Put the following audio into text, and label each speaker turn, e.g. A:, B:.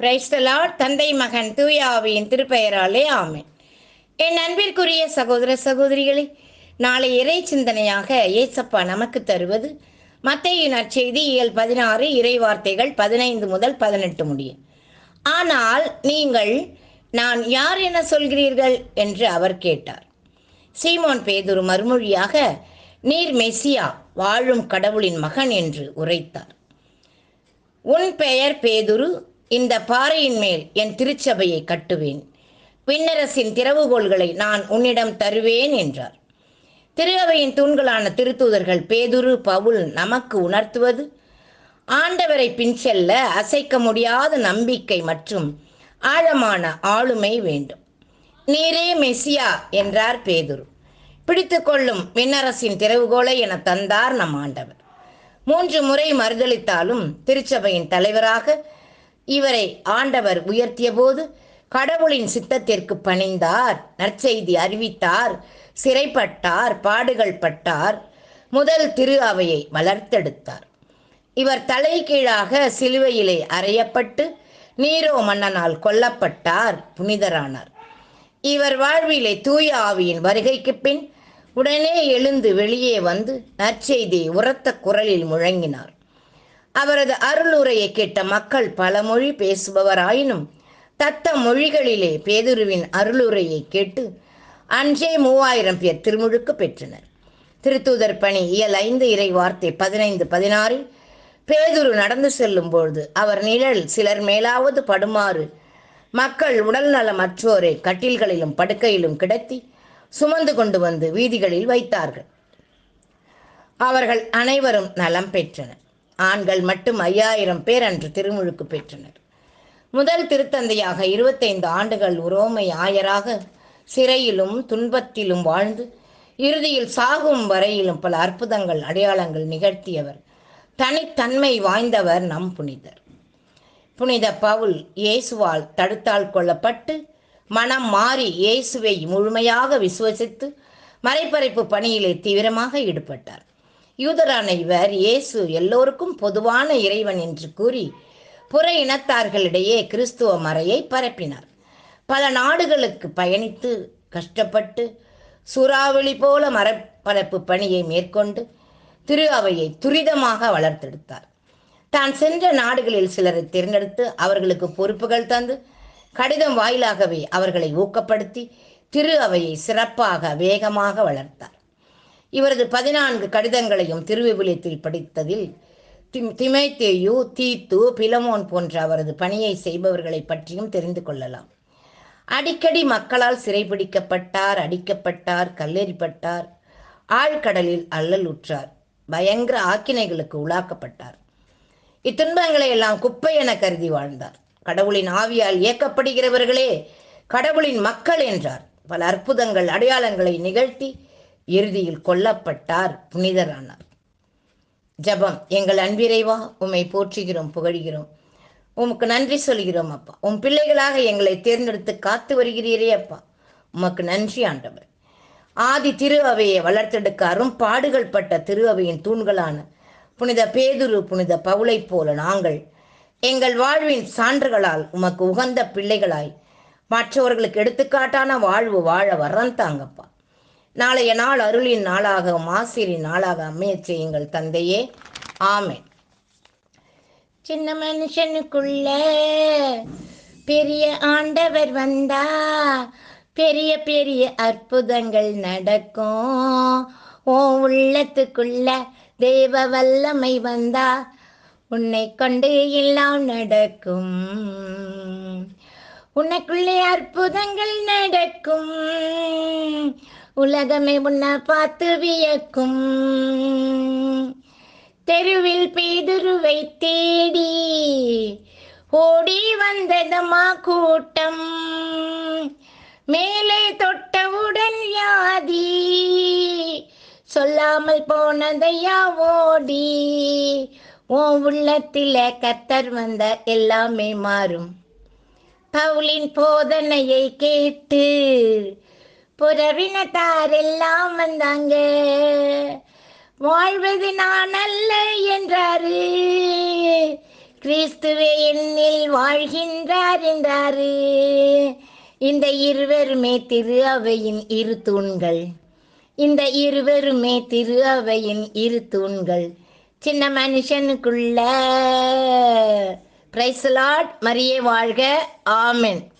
A: பிரைஸ்தலார் தந்தை மகன் தூயாவியின் திருப்பெயராலே ஆமேன். என் அன்பிற்குரிய சகோதர சகோதரிகளே நாளை இறை சிந்தனையாக ஏசப்பா நமக்கு தருவது மத்தையின் நற்செய்தி இயல் பதினாறு இறை வார்த்தைகள் பதினைந்து முதல் பதினெட்டு முடியும் ஆனால் நீங்கள் நான் யார் என சொல்கிறீர்கள் என்று அவர் கேட்டார். சீமோன் பேதுரு மறுமொழியாக நீர் மெசியா வாழும் கடவுளின் மகன் என்று உரைத்தார். உன் பெயர் பேதுரு இந்த பாறையின் மேல் என் திருச்சபையை கட்டுவேன். விண்ணரசின் திறவுகோள்களை நான் உன்னிடம் தருவேன் என்றார். திரு அவையின் தூண்களான திருத்தூதர்கள் பேதுரு பவுல் நமக்கு உணர்த்துவது? ஆண்டவரை பின் செல்ல அசைக்க முடியாத நம்பிக்கை மற்றும் ஆழமான ஆளுமை வேண்டும். நீரே மெசியா என்றார் பேதுரு. பிடித்து கொள்ளும் விண்ணரசின் திறவுகோலை என தந்தார் நம் ஆண்டவர். மூன்று முறை மறுதளித்தாலும் திருச்சபையின் தலைவராக இவரை ஆண்டவர் உயர்த்திய போது கடவுளின் சித்தத்திற்கு பணிந்தார் நற்செய்தி அறிவித்தார் சிறைப்பட்டார் பாடுகள் பட்டார் முதல் திரு அவையை வளர்த்தெடுத்தார் இவர் தலைகீழாக சிலுவையிலே அறையப்பட்டு நீரோ மன்னனால் கொல்லப்பட்டார் புனிதரானார். இவர் வாழ்விலே தூய ஆவியின் வருகைக்கு பின் உடனே எழுந்து வெளியே வந்து நற்செய்தியை உரத்த குரலில் முழங்கினார். அவரது அருளுரையை கேட்ட மக்கள் பல மொழி பேசுபவராயினும் தத்த மொழிகளிலே பேதுருவின் அருளுரையை கேட்டு அன்றே மூவாயிரம் பேர் திருமுழுக்கு பெற்றனர். திருத்தூதர் பணி இயல் ஐந்து இறை வார்த்தை பதினைந்து பதினாறில் பேதுரு நடந்து செல்லும் பொழுது அவர் நிழல் சிலர் மேலாவது படுமாறு மக்கள் உடல் நலம் அற்றோரை கட்டில்களிலும் படுக்கையிலும் கிடத்தி சுமந்து கொண்டு வந்து வீதிகளில் வைத்தார்கள். அவர்கள் அனைவரும் நலம் பெற்றனர். ஆண்கள் மட்டும் ஐயாயிரம் பேர் அன்று திருமுழுக்கு பெற்றனர். முதல் திருத்தந்தையாக இருபத்தைந்து ஆண்டுகள் உரோமை ஆயராக சிறையிலும் துன்பத்திலும் வாழ்ந்து இறுதியில் சாகும் வரையிலும் பல அற்புதங்கள் அடையாளங்கள் நிகழ்த்தியவர். தனித்தன்மை வாய்ந்தவர் நம் புனிதர். புனித பவுல் இயேசுவால் தடுத்தால் கொள்ளப்பட்டு மனம் மாறி இயேசுவை முழுமையாக விசுவசித்து மறைப்பறைப்பு பணியிலே தீவிரமாக ஈடுபட்டார். யூதரான இவர் இயேசு எல்லோருக்கும் பொதுவான இறைவன் என்று கூறி புற இனத்தார்களிடையே கிறிஸ்துவ மறையை பரப்பினார். பல நாடுகளுக்கு பயணித்து கஷ்டப்பட்டு சூறாவளி போல மரப்பரப்பு பணியை மேற்கொண்டு திரு அவையை துரிதமாக வளர்த்தெடுத்தார். தான் சென்ற நாடுகளில் சிலரை தேர்ந்தெடுத்து அவர்களுக்கு பொறுப்புகள் தந்து கடிதம் வாயிலாகவே அவர்களை ஊக்கப்படுத்தி திரு அவையை சிறப்பாக வேகமாக வளர்த்தார். இவரது பதினான்கு கடிதங்களையும் திருவிவிலியத்தில் படித்ததில் திம் திமைத்தேயு தீத்து பிலமோன் போன்ற அவரது பணியை செய்பவர்களை பற்றியும் தெரிந்து கொள்ளலாம். அடிக்கடி மக்களால் சிறைபிடிக்கப்பட்டார் அடிக்கப்பட்டார் கல்லெறிப்பட்டார் ஆழ்கடலில் அல்லலுற்றார் பயங்கர ஆக்கினைகளுக்கு உள்ளாக்கப்பட்டார். இத்துன்பங்களை எல்லாம் குப்பை என கருதி வாழ்ந்தார். கடவுளின் ஆவியால் இயக்கப்படுகிறவர்களே கடவுளின் மக்கள் என்றார். பல அற்புதங்கள் அடையாளங்களை நிகழ்த்தி இறுதியில் கொல்லப்பட்டார் புனிதரானார். ஜபம் எங்கள் அன்பிறைவா உம்மை போற்றுகிறோம் புகழ்கிறோம். உமக்கு நன்றி சொல்கிறோம் அப்பா. உன் பிள்ளைகளாக எங்களை தேர்ந்தெடுத்து காத்து வருகிறீரே அப்பா. உமக்கு நன்றி ஆண்டவர். ஆதி திரு அவையை வளர்த்தெடுக்க அரும் பாடுகள் பட்ட திரு அவையின் தூண்களான புனித பேதுரு புனித பவுளை போல நாங்கள் எங்கள் வாழ்வின் சான்றுகளால் உமக்கு உகந்த பிள்ளைகளாய் மற்றவர்களுக்கு எடுத்துக்காட்டான வாழ்வு வாழ வரம் தாங்கப்பா. நாளைய நாள் அருளின் நாளாக ஆசிரியின் நாளாக அமைய செய்யுங்கள் தந்தையே. ஆமென். சின்ன மனுஷனுக்குள்ள பெரிய ஆண்டவர் வந்தா பெரிய பெரிய அற்புதங்கள் நடக்கும். ஓ உள்ளத்துக்குள்ள தேவ வல்லமை வந்தா உன்னை கொண்டு எல்லாம் நடக்கும். உனக்குள்ளே அற்புதங்கள் நடக்கும். உலகமே உன்னை பார்த்து வியக்கும். தெருவில் பேதுருவை தேடி ஓடி வந்ததமா கூட்டம். மேலே தொட்டவுடன் யாதி சொல்லாமல் போனதையா ஓடி. ஓ உள்ளத்தில கத்தர் வந்த எல்லாமே மாறும். பவுலின் போதனையை கேட்டு புறவினத்தார் எல்லாம் வந்தாங்க. வாழ்வது நான் அல்ல என்றாரு. கிறிஸ்துவே என்னில் வாழ்கின்றார் என்றாரு. இந்த இருவருமே திரு அவையின் இரு தூண்கள். இந்த இருவருமே திரு அவையின் இரு தூண்கள். சின்ன மனுஷனுக்குள்ள. பிரைசலாட் மரியே வாழ்க. ஆமென்